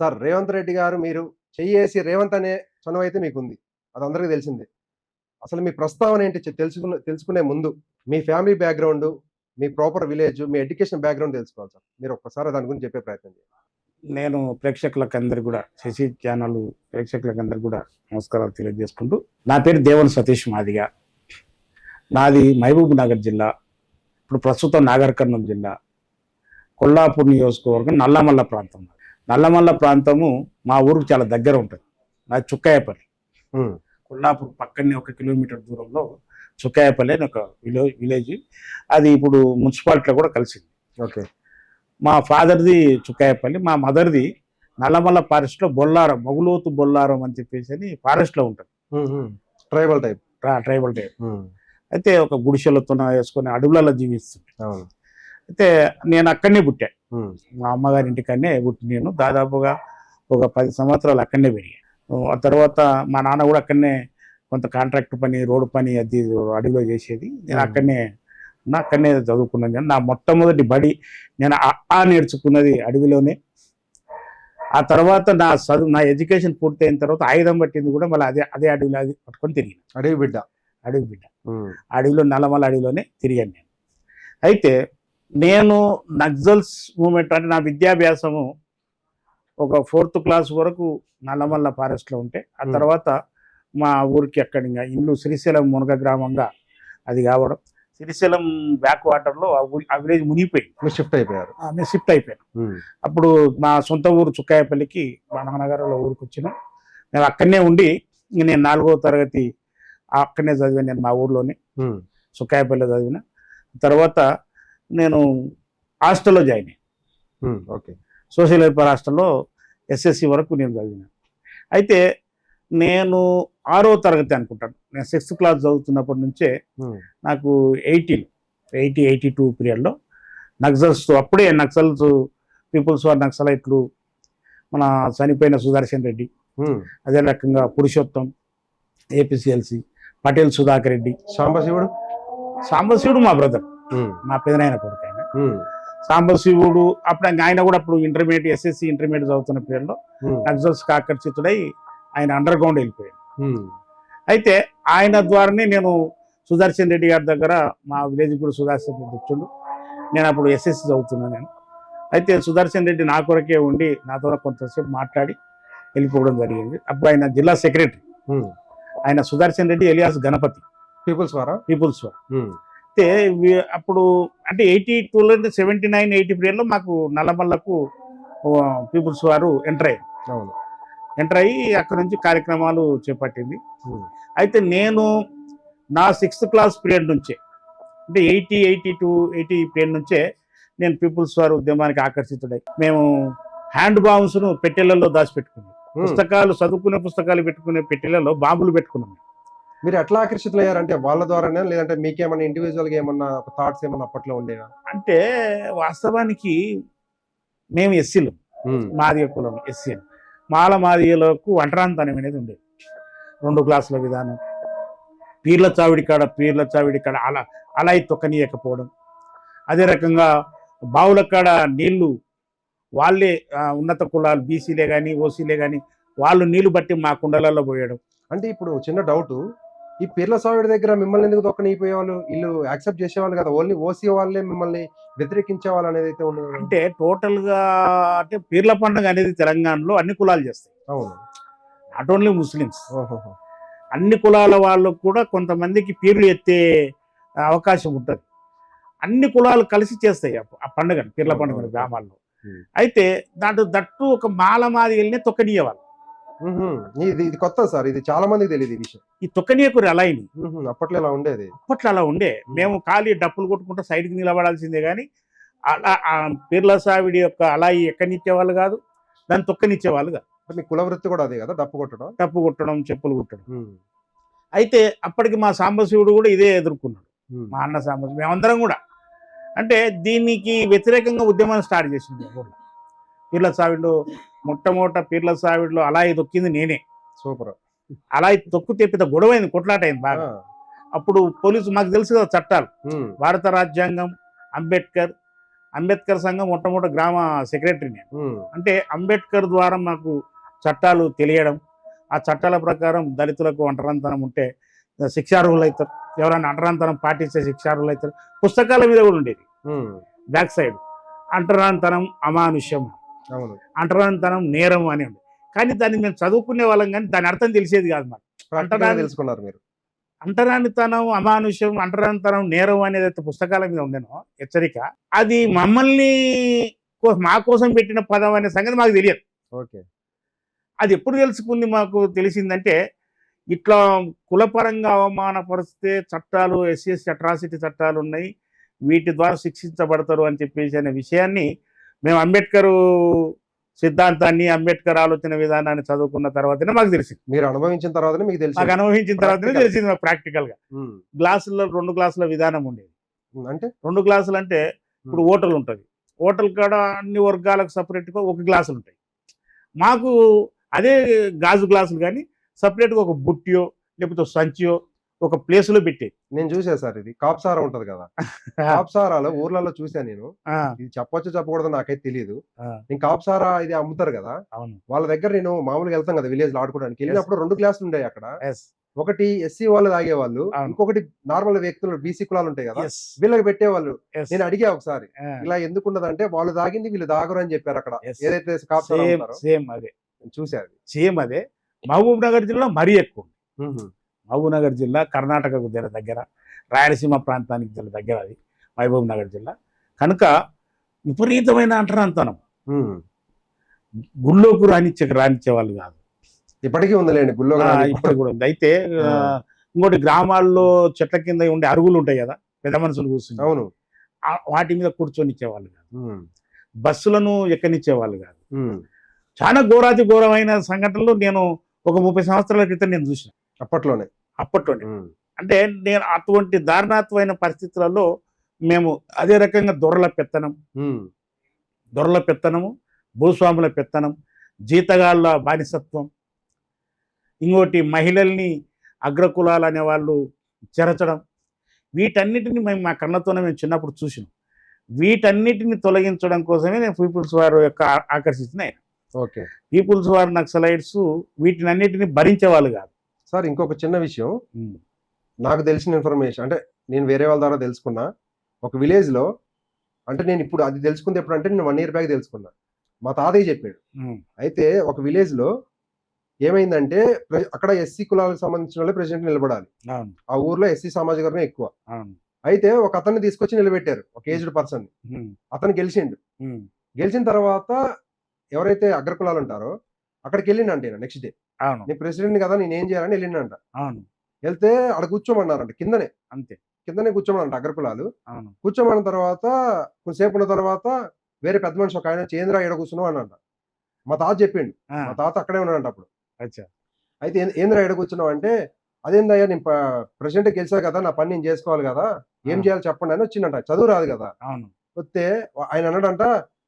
Sir Revanth Reddy గారు మీరు చెయ్యేసి రేవంత్ అనే చనువు అయితే మీకుంది. అది అందరికీ తెలిసిందే. అసలు మీ ప్రస్తావన ఏంటి తెలుసుకున్న తెలుసుకునే తెలుసుకునే ముందు మీ ఫ్యామిలీ బ్యాక్గ్రౌండ్ మీ ప్రాపర్ విలేజ్ మీ ఎడ్యుకేషన్ బ్యాక్గ్రౌండ్ తెలుసుకోవాలి సార్. మీరు ఒక్కసారి దాని గురించి చెప్పే ప్రయత్నం చేయండి. నేను ప్రేక్షకులకు అందరు కూడా శశి ఛానల్ ప్రేక్షకులకు అందరు కూడా నమస్కారాలు తెలియజేసుకుంటూ నా పేరు దేవన్ సతీష్ మాదిగా. నాది మహబూబ్ నగర్ జిల్లా ఇప్పుడు ప్రస్తుతం నాగర్ కర్నూలు జిల్లా కొల్లాపూర్ నియోజకవర్గం నల్లమల్ల ప్రాంతం నల్లమల్ల ప్రాంతము మా ఊరికి చాలా దగ్గర ఉంటుంది. నాది చుక్కాయపల్లి. కొల్లాపూర్ పక్కనే ఒక కిలోమీటర్ దూరంలో చుక్కాయపల్లి అని ఒక విలేజ్ విలేజ్. అది ఇప్పుడు మున్సిపాలిటీలో కూడా కలిసింది. ఓకే. మా ఫాదర్ది చుక్కాయపల్లి మా మదర్ది నల్లమల్ల ఫారెస్ట్లో బొల్లారం మొగులోతు బొల్లారం అని చెప్పేసి అని ఫారెస్ట్లో ఉంటుంది. Tribal type. ట్రా- ట్రైబల్ టైప్. అయితే ఒక గుడిసెలతో వేసుకొని అడవులలో జీవిస్తుంది అయితే నేను అక్కడనే పుట్టా. మా అమ్మగారి ఇంటికన్నే పుట్టి నేను. దాదాపుగా ఒక పది సంవత్సరాలు అక్కడనే పెరిగాను ఆ తర్వాత మా నాన్న కూడా అక్కడనే కొంత కాంట్రాక్ట్ పని రోడ్డు పని అది అడవిలో చేసేది. నేను. అక్కడనే ఉన్నా అక్కడనే చదువుకున్నాను. నేను నా మొట్టమొదటి బడి నేను ఆ నేర్చుకున్నది అడవిలోనే. ఆ తర్వాత నా చదువు నా ఎడ్యుకేషన్ పూర్తయిన తర్వాత ఆయుధం పట్టింది కూడా మళ్ళీ అదే అదే అడవిలో అది పట్టుకొని తిరిగాను. అడవి బిడ్డ. అడవి బిడ్డ. అడవిలో నల్లమల అడవిలోనే తిరిగాను నేను. అయితే నేను నక్సల్స్ మూమెంట్ అంటే నా విద్యాభ్యాసము ఒక ఫోర్త్ క్లాస్ వరకు నల్లమల్ల ఫారెస్ట్లో ఉంటే ఆ. తర్వాత మా ఊరికి అక్కడ ఇంకా ఇల్లు శ్రీశైలం మునగ గ్రామంగా అది కావడం. శ్రీశైలం బ్యాక్ వాటర్లో ఆ విలేజ్ మునిగిపోయింది. షిఫ్ట్ అయిపోయారు. మేము షిఫ్ట్ అయిపోయాను. అప్పుడు మా సొంత ఊరు చుక్కాయపల్లికి బాణనగరంలో ఊరికి వచ్చినాం నేను అక్కడనే ఉండి నేను నాలుగో తరగతి అక్కడనే చదివాను నేను మా ఊర్లోనే. ఉమ్, సుక్కాయపల్లి చదివిన. తర్వాత నేను హాస్టల్లో జాయిన్ అయ్యాను. ఓకే. సోషల్ వెల్ఫేర్ హాస్టల్లో ఎస్ఎస్సి వరకు నేను చదివిన. అయితే నేను ఆరో తరగతి అనుకుంటాను. నేను సిక్స్త్ క్లాస్ చదువుతున్నప్పటి నుంచే నాకు ఎయిటీన్ ఎయిటీ ఎయిటీ టూ పీరియడ్లో నక్సల్స్ అప్పుడే నక్సల్స్ పీపుల్స్ ఆర్ నక్సలైట్లు మన చనిపోయిన సుదర్శన్ రెడ్డి. అదే రకంగా పురుషోత్తం ఏపీసీఎల్సి పటేల్ సుధాకర్ రెడ్డి. సాంబశివుడు? సాంబశివుడు మా బ్రదర్. మా పెదనాయన కొడుకు ఆయన. సాంబశివుడు అప్పుడు ఆయన కూడా అప్పుడు ఇంటర్మీడియట్ ఎస్ఎస్సి ఇంటర్మీడియట్ చదువుతున్న పీరియడ్లో ఉమ్, నక్సల్స్ ఆకర్షితుడై ఆయన అండర్ గ్రౌండ్ వెళ్ళిపోయాడు అయితే ఆయన ద్వారానే నేను సుదర్శన్ రెడ్డి గారి దగ్గర మా విలేజ్ కూడా సుదర్శన్ రెడ్డి వచ్చిండు. నేను అప్పుడు ఎస్ఎస్సి చదువుతున్నాను నేను. అయితే సుదర్శన్ రెడ్డి నా కొరకే ఉండి నాతో కొంతసేపు మాట్లాడి వెళ్ళిపోవడం జరిగింది. అప్పుడు ఆయన జిల్లా సెక్రటరీ. ఆయన సుదర్శన్ రెడ్డి ఎలియాస్ గణపతి. పీపుల్స్ వారా? People's War. అయితే అప్పుడు అంటే ఎయిటీ టూలో సెవెంటీ నైన్ ఎయిటీ పీరియడ్లో మాకు నల్లమల్లకు పీపుల్స్ వారు ఎంటర్ అయ్యారు. అవును. ఎంటర్ అయ్యి అక్కడ నుంచి కార్యక్రమాలు చేపట్టింది. అయితే నేను నా సిక్స్త్ క్లాస్ పీరియడ్ నుంచే అంటే eighty eighty two eighty period నుంచే నేను పీపుల్స్ వార్ ఉద్యమానికి ఆకర్షితుడై మేము హ్యాండ్ బాంబ్స్ను పెట్టెలలో దాచిపెట్టుకున్నాం. పుస్తకాలు చదువుకునే పుస్తకాలు పెట్టుకునే పెట్టెలలో బాంబులు పెట్టుకున్నాం మీరు ఎట్లా ఆకర్షితులు అయ్యారంటే వాళ్ళ ద్వారానే లేదంటే మీకేమన్నా ఇండివిజువల్గా ఏమన్నా థాట్స్ ఏమన్నా అప్పట్లో ఉండేవా? అంటే వాస్తవానికి మేము ఎస్సీలు. మాదిగ కులం ఎస్సీలు మాల మాదిగలకు వంటరాంతనం అనేది ఉండేది. రెండు క్లాసుల విధానం. పీర్ల చావిడి కాడ పీర్ల చావిడి కాడ అలా అలా తొక్కనీయకపోవడం. అదే రకంగా బావుల కాడ నీళ్ళు వాళ్ళే ఉన్నత కులాలు బీసీలే కానీ ఓసీలే కానీ వాళ్ళు నీళ్ళు బట్టి మా కుండలలో పోయడం. అంటే ఇప్పుడు చిన్న డౌట్ ఈ పీర్ల సావిడి దగ్గర మిమ్మల్ని ఎందుకు దొక్కనిపోయేవాళ్ళు వీళ్ళు యాక్సెప్ట్ చేసేవాళ్ళు కదా ఓన్లీ ఓసీ వాళ్ళే మిమ్మల్ని వ్యతిరేకించే వాళ్ళు అనేది అయితే ఉండదు. అంటే టోటల్గా అంటే పీర్ల పండుగ అనేది తెలంగాణలో అన్ని కులాలు చేస్తాయి అవును నాట్ ఓన్లీ ముస్లిమ్స్. అన్ని కులాల వాళ్ళకు కూడా కొంతమందికి పీర్లు ఎత్తే అవకాశం ఉంటుంది అన్ని కులాలు కలిసి చేస్తాయి ఆ- పండుగను పీర్ల పండుగను. గ్రామాల్లో. అయితే దాంట్లో దట్టు ఒక మాల మాదిగల్ని తొక్కనీయవాళ్ళు. ఇది ఇది కొత్త సార్ ఇది చాలా మందికి తెలియదు ఈ విషయం. ఈ తొక్కనీయకురు ఉహుం. అప్పట్లో ఇలా ఉండేది? అప్పట్లో అలా ఉండే. మేము. ఖాళీ డప్పులు కొట్టుకుంటూ సైడ్కి నిలబడాల్సిందే కానీ అలా పీర్ల సావిడి యొక్క అలా ఎక్కనిచ్చేవాళ్ళు కాదు దాన్ని తొక్కనిచ్చేవాళ్ళు కాదు. మీ కుల వృత్తి కూడా అదే కదా డప్పు కొట్టడం? డప్పు కొట్టడం చెప్పులు కుట్టడం. అయితే అప్పటికి మా సాంబశివుడు కూడా ఇదే ఎదుర్కొన్నాడు. మా అన్న సాంబశివుడు మేమందరం కూడా. అంటే దీనికి వ్యతిరేకంగా ఉద్యమాన్ని స్టార్ట్ చేసింది ఊర్లో. పీర్ల సావిడిలో మొట్టమొదట పీర్ల సావిడిలో అలా దొక్కింది నేనే. సూపర్. అలా తొక్కు పెద్ద గొడవ అయింది కొట్లాట అయింది బాగా అప్పుడు పోలీసు మాకు తెలుసు కదా చట్టాలు. భారత రాజ్యాంగం అంబేద్కర్ అంబేద్కర్ సంఘం మొట్టమొదటి గ్రామ సెక్రటరీ నేను. అంటే అంబేద్కర్ ద్వారా మాకు చట్టాలు తెలియడం ఆ చట్టాల ప్రకారం దళితులకు ఒంటరంతనం ఉంటే శిక్షార్హులు అవుతారు. ఎవరైనా అంటరాంతనం పాటిస్తే శిక్షార్హులు అవుతారు. పుస్తకాల మీద కూడా ఉండేది. Back side. అంటరాంతనం అమానుష్యం. అవును. అంటరాంతనం నేరం అని ఉంది. కానీ దాన్ని మేము చదువుకునే వాళ్ళం కానీ దాని అర్థం తెలిసేది కాదు మాకు. అంటరాని- తెలుసుకున్నారు మీరు. అంటరానితనం అమానుష్యం అంటరానితనం నేరం అనేది అయితే పుస్తకాల మీద ఉండేనో హెచ్చరిక. అది మమ్మల్ని మా కోసం పెట్టిన పదం అనే సంగతి మాకు తెలియదు. ఓకే. అది ఎప్పుడు తెలుసుకుంది మాకు తెలిసిందంటే ఇట్లా కులపరంగా అవమానపరిస్తే చట్టాలు ఎస్సీఎస్సీ అట్రాసిటీ చట్టాలు ఉన్నాయి వీటి ద్వారా శిక్షించబడతారు అని చెప్పేసి అనే విషయాన్ని మేము అంబేద్కర్ సిద్ధాంతాన్ని అంబేద్కర్ ఆలోచన విధానాన్ని చదువుకున్న తర్వాతనే మాకు తెలిసింది. మీరు అనుభవించిన తర్వాతనే మీకు తెలిసి మాకు అనుభవించిన తర్వాతనే. తెలిసింది మాకు ప్రాక్టికల్గా గ్లాసుల్లో రెండు గ్లాసుల విధానం ఉండేది. అంటే? రెండు గ్లాసులు అంటే ఇప్పుడు హోటల్ ఉంటుంది. హోటల్ కాడ అన్ని వర్గాలకు సపరేట్గా ఒక గ్లాసులు ఉంటాయి. మాకు అదే గాజు గ్లాసులు కానీ సపరేట్గా ఒక బుట్టియో లేకపోతే సంచియో ఒక ప్లేస్లో పెట్టేది. నేను చూసా సార్ ఇది. కాప్సారా ఉంటది కదా. కాప్సారాలో ఊర్లలో చూసా నేను. ఇది చెప్పొచ్చు చెప్పకూడదు నాకైతే తెలియదు నేను కాప్సారా ఇది అమ్ముతారు కదా. వాళ్ళ దగ్గర నేను మామూలుగా వెళ్తాం కదా విలేజ్లో ఆడుకోవడానికి. వెళ్ళినప్పుడు రెండు గ్లాసులు ఉండే అక్కడ. ఒకటి ఎస్సీ వాళ్ళు తాగేవాళ్ళు. ఇంకొకటి నార్మల్ వ్యక్తులు బీసీ కులాలు ఉంటాయి కదా. వీళ్ళకి పెట్టేవాళ్ళు. నేను అడిగా ఒకసారి ఇలా ఎందుకున్నదంటే వాళ్ళు తాగింది వీళ్ళు తాగరు అని చెప్పారు అక్కడ. ఏదైతే కాప్సారా సేమ్ అదే. నేను చూసా అది. సేమ్ అదే. మహబూబ్ నగర్ జిల్లా మరీ ఎక్కువ మ్మ్. మహబూబ్ నగర్ జిల్లా కర్ణాటకకు జర దగ్గర రాయలసీమ ప్రాంతానికి జర దగ్గర అది మహబూబ్ నగర్ జిల్లా. కనుక విపరీతమైన అంటరాంతనం. గుళ్ళోకి రానిచ్చే రానిచ్చే వాళ్ళు కాదు. ఇప్పటికీ ఉందిలేండి గుళ్ళో ఇప్పుడు కూడా ఉంది. అయితే ఇంకోటి గ్రామాల్లో చెట్ల కింద ఉండే అరుగులు ఉంటాయి కదా పెద్ద మనుషులు కూర్చుని. అవును. వాటి మీద కూర్చొని ఇచ్చేవాళ్ళు కాదు. బస్సులను ఎక్కనిచ్చేవాళ్ళు కాదు. చాలా ఘోరాతి ఘోరమైన సంఘటనలు నేను ఒక ముప్పై సంవత్సరాల క్రితం నేను చూసిన. అప్పట్లోనే. అప్పట్లోనే మ్మ్. అంటే నేను అటువంటి దారుణాత్మైన పరిస్థితులలో మేము అదే రకంగా దొరల పెత్తనం. దొరల పెత్తనము భూస్వాముల పెత్తనం జీతగాళ్ళ బానిసత్వం ఇంకోటి మహిళల్ని అగ్రకులాలు అనే వాళ్ళు చెరచడం వీటన్నిటిని మేము మా కళ్ళతోనే మేము చిన్నప్పుడు చూసినాం వీటన్నిటిని తొలగించడం కోసమే నేను పీపుల్స్ వార్ యొక్క ఆకర్షించిన. ఓకే పీపుల్స్ వార్ నక్సలైట్స్ వీటిని అన్నిటిని భరించేవాళ్ళు కాదు సార్ ఇంకొక చిన్న విషయం. నాకు తెలిసిన ఇన్ఫర్మేషన్ అంటే నేను వేరే వాళ్ళ ద్వారా తెలుసుకున్నా. ఒక విలేజ్లో అంటే నేను ఇప్పుడు అది తెలుసుకుంది ఎప్పుడు అంటే నేను వన్ ఇయర్ బ్యాక్ తెలుసుకున్నా. మా తాతయ్య చెప్పాడు. అయితే ఒక విలేజ్లో ఏమైందంటే అక్కడ ఎస్సీ కులాలకు సంబంధించిన వాళ్ళే ప్రెసిడెంట్ నిలబడాలి. ఆ ఊర్లో ఎస్సీ సామాజిక వర్గం ఎక్కువ. అయితే ఒక అతన్ని తీసుకొచ్చి నిలబెట్టారు ఒక ఏజ్డ్ పర్సన్. అతను గెలిచిండు. గెలిచిన తర్వాత ఎవరైతే అగ్రకులాలు ఉంటారో అక్కడికి వెళ్ళిండంట నెక్స్ట్ డే అవును. నేను ప్రెసిడెంట్ కదా నేను ఏం చేయాలని వెళ్ళిండంట. అవును. వెళ్తే అక్కడ కూర్చోమన్నారంట కిందనే. అంతే. కిందనే కూర్చోమన్నారంట అగ్రకులాలు. అవును. కూర్చోమన్న తర్వాత కొంతసేపు ఉన్న తర్వాత వేరే పెద్ద మనిషి ఒక ఆయన చేంద్ర ఎడ కూర్చున్నావు? అనంట మా తాత చెప్పిండు. మా తాత అక్కడే ఉన్నాడంట అప్పుడు. అచ్చా. అయితే ఏంద్ర ఎడ కూర్చున్నావు? అంటే అదేందయ్యా నేను ప్రెసిడెంట్ గెలిచా కదా నా పని నేను చేసుకోవాలి కదా ఏం. చేయాలి చెప్పండి అని వచ్చిందంట చదువు రాదు కదా. అవును. వస్తే ఆయన అన్నాడంట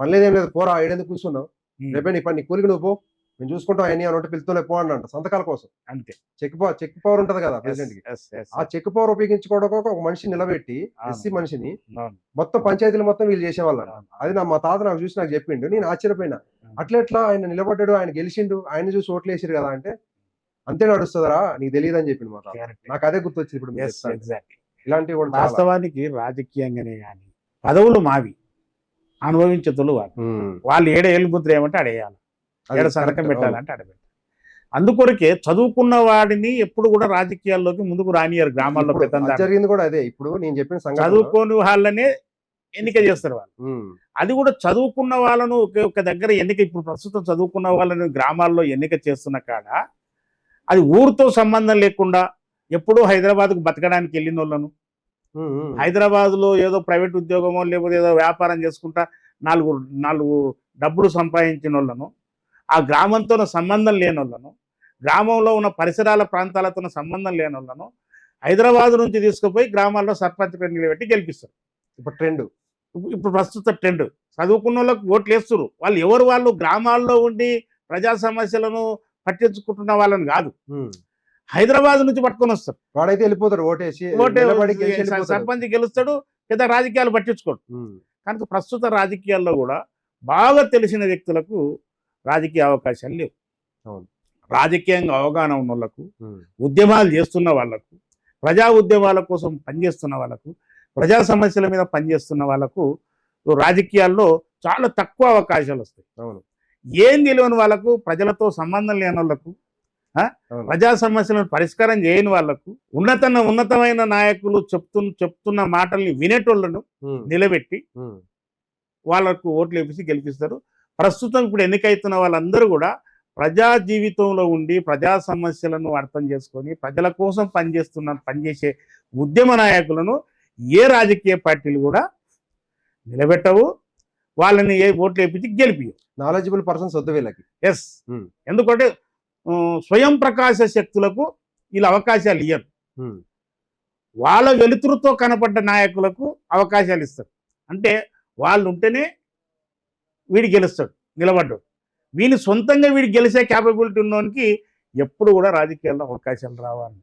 పని లేదేం లేదు పోరా ఏడెందుకు కూర్చున్నావు? రేపే నీ పని నీ కూలికి నువ్వు పో. మేము చూసుకుంటాం అవన్నీ అని ఉంటే పిలుతూనే పో అన్నంట సంతకాల కోసం. అంతే. చెక్ పవర్ చెక్ పవర్ ఉంటది కదా ప్రెసిడెంట్కి. ఆ చెక్ పవర్ ఉపయోగించుకోవడం ఒక మనిషి నిలబెట్టి. ఎస్సీ మనిషిని మొత్తం పంచాయతీలు మొత్తం వీళ్ళు చేసేవాళ్ళు. అది నా మా తాత నాకు చూసి నాకు చెప్పిండు. నేను ఆశ్చర్యపోయినా. అట్లా ఎట్లా ఆయన నిలబడ్డాడు ఆయన గెలిచిండు ఆయన చూసి ఓట్లు వేసారు కదా అంటే అంతే నడుస్తుందరా? నీకు తెలియదు అని చెప్పిండు మా తాత. Correct. నాకు అదే గుర్తొచ్చింది ఇప్పుడు. ఇలాంటివి కూడా. వాస్తవానికి రాజకీయంగానే కానీ పదవులు మావి అనుభవించతులు వాళ్ళు. వాళ్ళు ఏడ ఏళ్ళు ముద్ర ఏమంటే అడేయాలి ఏడ సంతకం. పెట్టాలంటే అడబెట్టాలి అందుకొరకే చదువుకున్న వాడిని ఎప్పుడు కూడా రాజకీయాల్లోకి ముందుకు రానియరు గ్రామాల్లో జరిగింది కూడా అదే. ఇప్పుడు నేను చెప్పిన చదువుకోని వాళ్ళనే ఎన్నిక చేస్తారు వాళ్ళు. అది కూడా చదువుకున్న వాళ్ళను ఒక ఒక దగ్గర ఎన్నిక ఇప్పుడు ప్రస్తుతం చదువుకున్న వాళ్ళని గ్రామాల్లో ఎన్నిక చేస్తున్న కాడ అది ఊరితో సంబంధం లేకుండా ఎప్పుడూ హైదరాబాద్కు బతకడానికి వెళ్ళిన వాళ్ళను. హైదరాబాద్లో ఏదో ప్రైవేట్ ఉద్యోగమో లేకపోతే ఏదో వ్యాపారం చేసుకుంటా నాలుగు నాలుగు డబ్బులు సంపాదించిన వాళ్ళను ఆ గ్రామంతో సంబంధం లేని వాళ్ళను గ్రామంలో ఉన్న పరిసరాల ప్రాంతాలతో సంబంధం లేని వాళ్ళను హైదరాబాద్ నుంచి తీసుకుపోయి గ్రామాల్లో సర్పంచ్ నిలబెట్టి గెలిపిస్తారు. ఇప్పుడు ట్రెండ్. ఇప్పుడు- ప్రస్తుత ట్రెండ్. చదువుకున్న వాళ్ళకి ఓట్లు వేస్తారు వాళ్ళు ఎవరు వాళ్ళు గ్రామాల్లో ఉండి ప్రజా సమస్యలను పట్టించుకుంటున్న వాళ్ళని కాదు. హైదరాబాద్ నుంచి పట్టుకొని వస్తారు. వాడైతే ఓటేసి వెళ్ళిపోతాడు. సర్పంచ్ గెలుస్తాడు పెద్ద రాజకీయాలు పట్టించుకోడు. కనుక ప్రస్తుత రాజకీయాల్లో కూడా బాగా తెలిసిన వ్యక్తులకు రాజకీయ అవకాశాలు లేవు. అవును. రాజకీయంగా అవగాహన ఉన్న వాళ్ళకు ఉద్యమాలు చేస్తున్న వాళ్ళకు ప్రజా ఉద్యమాల కోసం పనిచేస్తున్న వాళ్ళకు ప్రజా సమస్యల మీద పనిచేస్తున్న వాళ్ళకు రాజకీయాల్లో చాలా తక్కువ అవకాశాలు వస్తాయి. అవును. ఏం తెలియని వాళ్ళకు ప్రజలతో సంబంధం లేని వాళ్ళకు. ప్రజా సమస్యలను పరిష్కారం చేయని వాళ్ళకు ఉన్నత ఉన్నతమైన నాయకులు చెప్తు చెప్తున్న మాటల్ని వినేటోళ్ళను ఉమ్, నిలబెట్టి వాళ్ళకు ఓట్లు వేపించి గెలిపిస్తారు. ప్రస్తుతం ఇప్పుడు ఎన్నికైతున్న వాళ్ళందరూ కూడా ప్రజా జీవితంలో ఉండి ప్రజా సమస్యలను అర్థం చేసుకొని ప్రజల కోసం పనిచేస్తున్న పనిచేసే ఉద్యమ నాయకులను ఏ రాజకీయ పార్టీలు కూడా నిలబెట్టవు వాళ్ళని ఏ ఓట్లు వేపించి గెలిపి నాలెడ్జబుల్ పర్సన్స్ వద్దు వీళ్ళకి. Yes Hmm. ఎందుకంటే స్వయం ప్రకాశ శక్తులకు వీళ్ళు అవకాశాలు ఇయ్యరు. ఉమ్, వాళ్ళ వెలుతురుతో కనపడ్డ నాయకులకు అవకాశాలు ఇస్తారు. అంటే వాళ్ళు ఉంటేనే వీడు గెలుస్తాడు నిలబడ్డాడు. వీని సొంతంగా వీడు గెలిచే క్యాపబిలిటీ ఉన్నోనికి ఎప్పుడు కూడా రాజకీయాల్లో అవకాశాలు రావాలి.